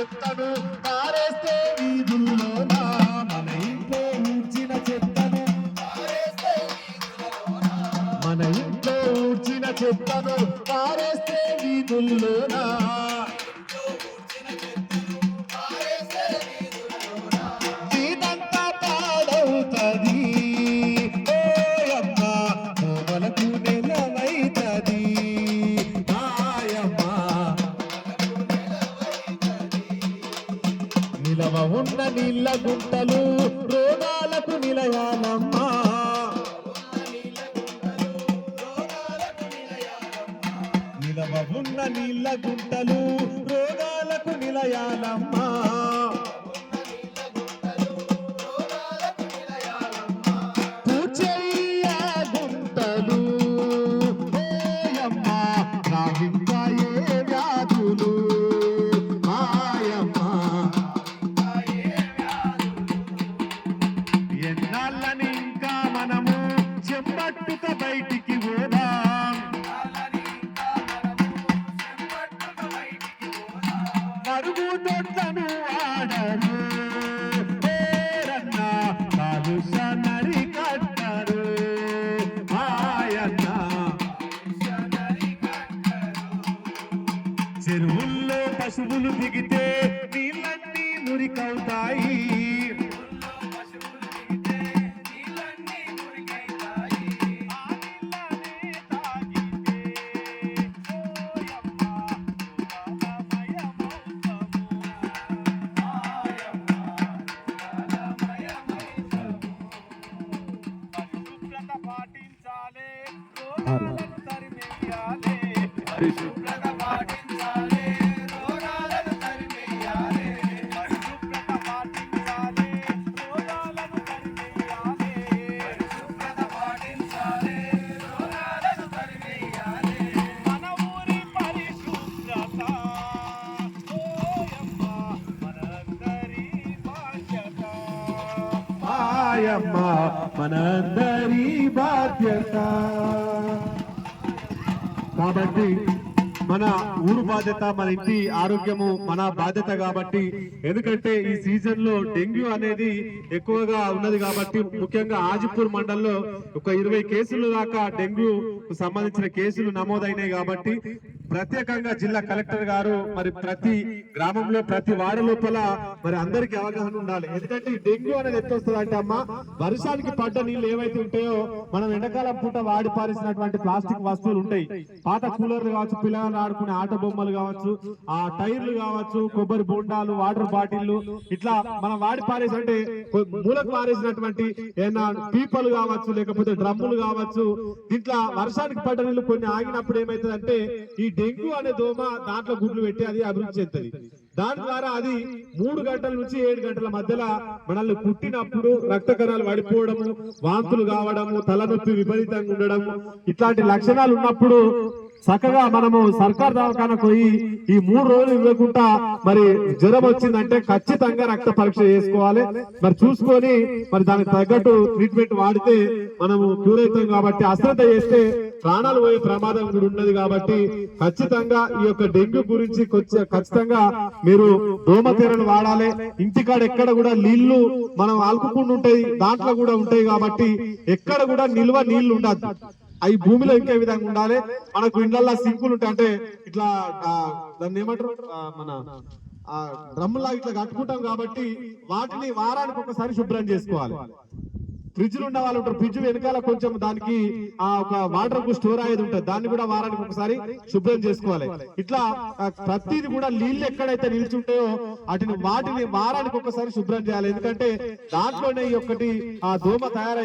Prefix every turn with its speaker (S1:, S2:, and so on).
S1: చెత్తను పారేస్తే వీధుల్లో మన ఇంట్లో ఊడ్చిన చెత్తను. మన ఇంట్లో ఊడ్చిన చెత్తను పారేస్తే వీధుల్లోన నిలవ ఉన్న నీళ్ళ గుంటలు రోగాలకు నిలయాలమ్మా. నిలవ ఉన్న నీళ్ళ గుంటలు రోగాలకు నిలయాలమ్మా. చెరువుల్లో పశువులు దిగితే నీళ్ళన్నీ మురికవుతాయి.
S2: పాటించాలి తరిమేయాలి.
S1: మాయమ్మ మనందరి బాధ్యత. కాబట్టి మన ఊరు బాధ్యత మన ఇంటి ఆరోగ్యము మన బాధ్యత కాబట్టి ఎందుకంటే ఈ సీజన్లో డెంగ్యూ అనేది ఎక్కువగా ఉన్నది కాబట్టి ముఖ్యంగా ఆజిపూర్ మండలంలో ఒక ఇరవై కేసులు దాకా డెంగ్యూ సంబంధించిన కేసులు నమోదైనాయి కాబట్టి ప్రత్యేకంగా జిల్లా కలెక్టర్ గారు మరి ప్రతి గ్రామంలో ప్రతి వార్డు లోపల మరి అందరికి అవగాహన ఉండాలి. ఎందుకంటే డెంగ్యూ అనేది ఎత్తొస్తుంది అంటే అమ్మ వర్షానికి పడ్డ నీళ్ళు ఏవైతే ఉంటాయో మనం ఎండాకాలం పూట వాడి పారేసినటువంటి ప్లాస్టిక్ వస్తువులు ఉంటాయి. పాత కూలర్లు కావచ్చు పిల్లలు ఆడుకునే ఆట బొమ్మలు కావచ్చు ఆ టైర్లు కావచ్చు కొబ్బరి బొండాలు వాటర్ బాటిల్లు ఇట్లా మనం వాడి పారేసి అంటే మూలకు పారేసినటువంటి ఏమైనా పీపలు కావచ్చు లేకపోతే డ్రమ్ములు కావచ్చు దీంట్లో వర్షానికి పడ్డ నీళ్ళు కొన్ని ఆగినప్పుడు ఏమైతుందంటే ఈ డెంగ్యూ అనే దోమ దాంట్లో గుడ్లు పెట్టి అది అభివృద్ధి చెందుతుంది. దాని ద్వారా అది మూడు గంటల నుంచి ఏడు గంటల మధ్యలో మనల్ని పుట్టినప్పుడు రక్త కణాలు పడిపోవడము వాంతులు కావడము తలనొప్పి విపరీతంగా ఉండడము ఇట్లాంటి లక్షణాలు ఉన్నప్పుడు చక్కగా మనము సర్కార్ దవాఖానకు పోయి ఈ మూడు రోజులు ఇవ్వకుండా మరి జ్వరం వచ్చిందంటే ఖచ్చితంగా రక్త పరీక్ష చేసుకోవాలి. మరి చూసుకొని మరి దానికి తగ్గట్టు ట్రీట్మెంట్ వాడితే మనము క్యూర్ అవుతాం కాబట్టి అశ్రద్ధ చేస్తే ప్రాణాలు పోయే ప్రమాదం కూడా ఉన్నది కాబట్టి ఖచ్చితంగా ఈ యొక్క డెంగ్యూ గురించి కొంచెం ఖచ్చితంగా మీరు దోమతీరను వాడాలి. ఇంటికాడ ఎక్కడ కూడా నీళ్ళు మనం ఆల్కుకుండా ఉంటాయి దాంట్లో కూడా ఉంటాయి కాబట్టి ఎక్కడ కూడా నిల్వ నీళ్ళు ఉండద్దు. అవి భూమిలో ఇంకే విధంగా ఉండాలి. మనకు ఇండ్లల్లో సింకులు ఉంటాయి అంటే ఇట్లా దాన్ని ఏమంటారు? మన డ్రమ్ములా ఇట్లా కట్టుకుంటాం కాబట్టి వాటిని వారానికి ఒకసారి శుభ్రం చేసుకోవాలి. ఫ్రిడ్జ్ ఉన్న వాళ్ళు ఉంటారు. ఫ్రిడ్జ్ వెనకాల కొంచెం దానికి ఆ ఒక వాటర్కు స్టోర్ అయ్యేది ఉంటుంది. దాన్ని కూడా వారానికి ఒకసారి శుభ్రం చేసుకోవాలి. ఇట్లా ప్రతిది కూడా నీళ్ళు ఎక్కడైతే నిల్చుంటాయో వాటిని వాటిని వారానికి ఒకసారి శుభ్రం చేయాలి. ఎందుకంటే దాంట్లోనే ఈ ఒక్కటి ఆ దోమ తయారై